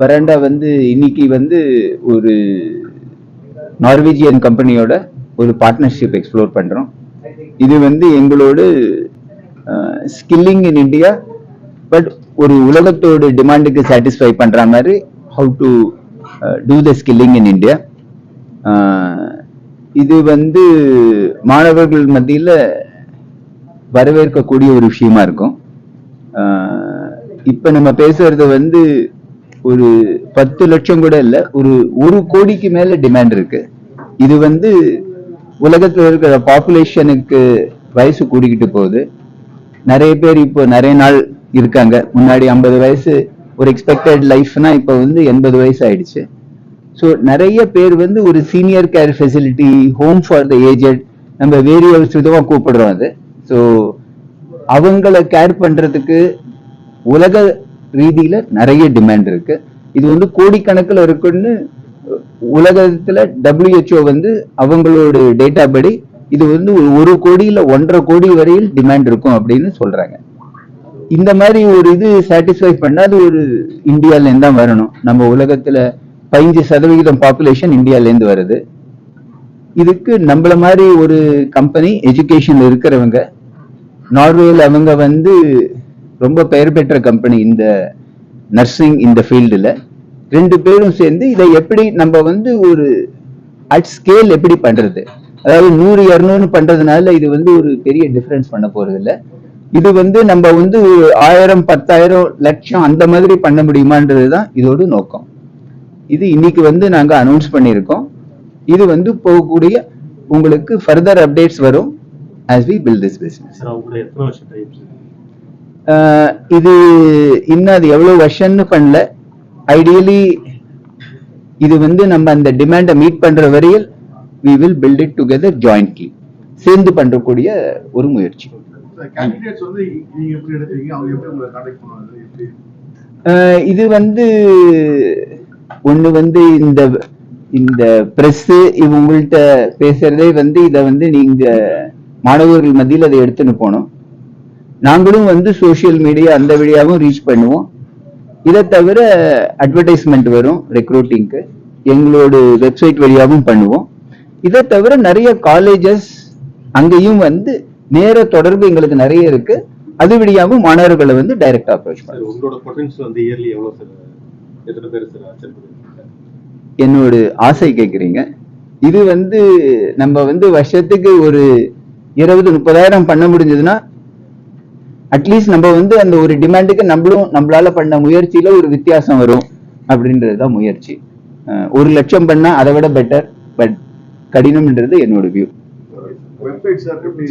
பரண்டா வந்து இன்னைக்கு வந்து ஒரு நார்வேஜியன் கம்பெனியோட ஒரு பார்ட்னர்ஷிப் எக்ஸ்ப்ளோர் பண்றோம். இது வந்து எங்களோட ஸ்கில்லிங் இன் இண்டியா பட் ஒரு உலகத்தோட டிமாண்டுக்கு சாட்டிஸ்ஃபை பண்ற மாதிரி how to do the skilling in India இது வந்து மாணவர்கள் மத்தியில் வரவேற்கக்கூடிய ஒரு விஷயமா இருக்கும். ஆஹ் இப்ப நம்ம பேசுறது வந்து ஒரு பத்து லட்சம் கூட இல்ல ஒரு ஒரு கோடிக்கு மேல டிமாண்ட் இருக்கு. இது வந்து உலகத்துல இருக்கிற பாப்புலேஷனுக்கு வயசு கூடிக்கிட்டு போகுது. நிறைய பேர் இப்போ நிறைய நாள் இருக்காங்க. முன்னாடி ஐம்பது வயசு ஒரு எக்ஸ்பெக்டட் லைஃப்னா இப்போ வந்து எண்பது வயசு ஆயிடுச்சு. ஸோ நிறைய பேர் வந்து ஒரு senior care facility home for the aged நம்ம வேரியஸ் விதமாக கூப்பிடுறோம் அது. ஸோ அவங்கள கேர் பண்றதுக்கு உலக ரீதியில நிறைய டிமாண்ட் இருக்கு. இது வந்து கோடிக்கணக்கில் இருக்குன்னு உலகத்துல டபிள்யூஹெச்ஓ வந்து அவங்களோட டேட்டா படி இது வந்து ஒரு கோடியில ஒன்றரை கோடி வரையில் டிமாண்ட் இருக்கும் அப்படின்னு சொல்றாங்க. இந்த மாதிரி ஒரு இது சாட்டிஸ்ஃபை பண்ணா அது ஒரு இந்தியாவிலேருந்து தான் வரணும். நம்ம உலகத்துல பதினஞ்சு சதவிகிதம் பாப்புலேஷன் இந்தியாவிலேருந்து வருது. இதுக்கு நம்மள மாதிரி ஒரு கம்பெனி எஜுகேஷன் இருக்கிறவங்க நார்வேல அவங்க வந்து ரொம்ப பெயர் பெற்ற கம்பெனி இந்த நர்சிங் இந்த ஃபீல்டில் ரெண்டு பேரும் சேர்ந்து இதை எப்படி நம்ம வந்து ஒரு அட் ஸ்கேல் எப்படி பண்றது? அதாவது நூறு இரநூறு பண்றதுனால இது வந்து ஒரு பெரிய டிஃப்ரென்ஸ் பண்ண போறது இல்ல இது வந்து நம்ம வந்து ஒரு ஆயிரம் பத்தாயிரம் லட்சம் அந்த மாதிரி பண்ண முடியுமான்றது தான் இதோட நோக்கம். இது இன்னைக்கு வந்து நாங்க அனௌன்ஸ் பண்ணியிருக்கோம். இது வந்து போகக்கூடிய உங்களுக்கு ஃபர்தர் அப்டேட்ஸ் வரும் as we build this business. இது இன்னும் அது எவ்வளவு வருஷம்னு பண்ணல. ஐடியலி இது வந்து நம்ம அந்த டிமாண்டை மீட் பண்ற வரையில் we will build it together jointly. சேர்ந்து பண்றக்கூடிய ஒரு முயற்சி. இது வந்து ஒண்ணு வந்து இந்த இந்த பிரஸ் இவங்கள்ட்ட பேசுறதே வந்து இத வந்து நீங்க மாணவர்கள் மத்தியில் அதை எடுத்துன்னு போனோம் நாங்களும் வந்து சோஷியல் மீடியா அந்த வழியாவும் ரீச் பண்ணுவோம். இதை தவிர அட்வர்டைஸ்மெண்ட் வரும் ரெக்ரூட்டிங்க்கு எங்களோட வெப்சைட் வழியாகவும் பண்ணுவோம். இதை தவிர நிறைய காலேஜஸ் அங்கேயும் வந்து நேர தொடர்பு எங்களுக்கு நிறைய இருக்கு. அது வழியாகவும் மாணவர்களை வந்து டைரக்டா அப்ரோச் பண்ணுவோம் என்னோட ஆசை கேட்குறீங்க. இது வந்து நம்ம வந்து வருஷத்துக்கு ஒரு இருபது முப்பதாயிரம் பண்ண முடிஞ்சதுன்னா அட்லீஸ்ட் நம்ம வந்து அந்த ஒரு டிமாண்டுக்கு நம்மளும் நம்மளால பண்ண முயற்சியில ஒரு வித்தியாசம் வரும் அப்படின்றது தான் முயற்சி ஒரு லட்சம் பண்ணா அதை விட பெட்டர் பட் கடினம்ன்றது என்னோட வியூ வெப்சைட் சார் எப்படி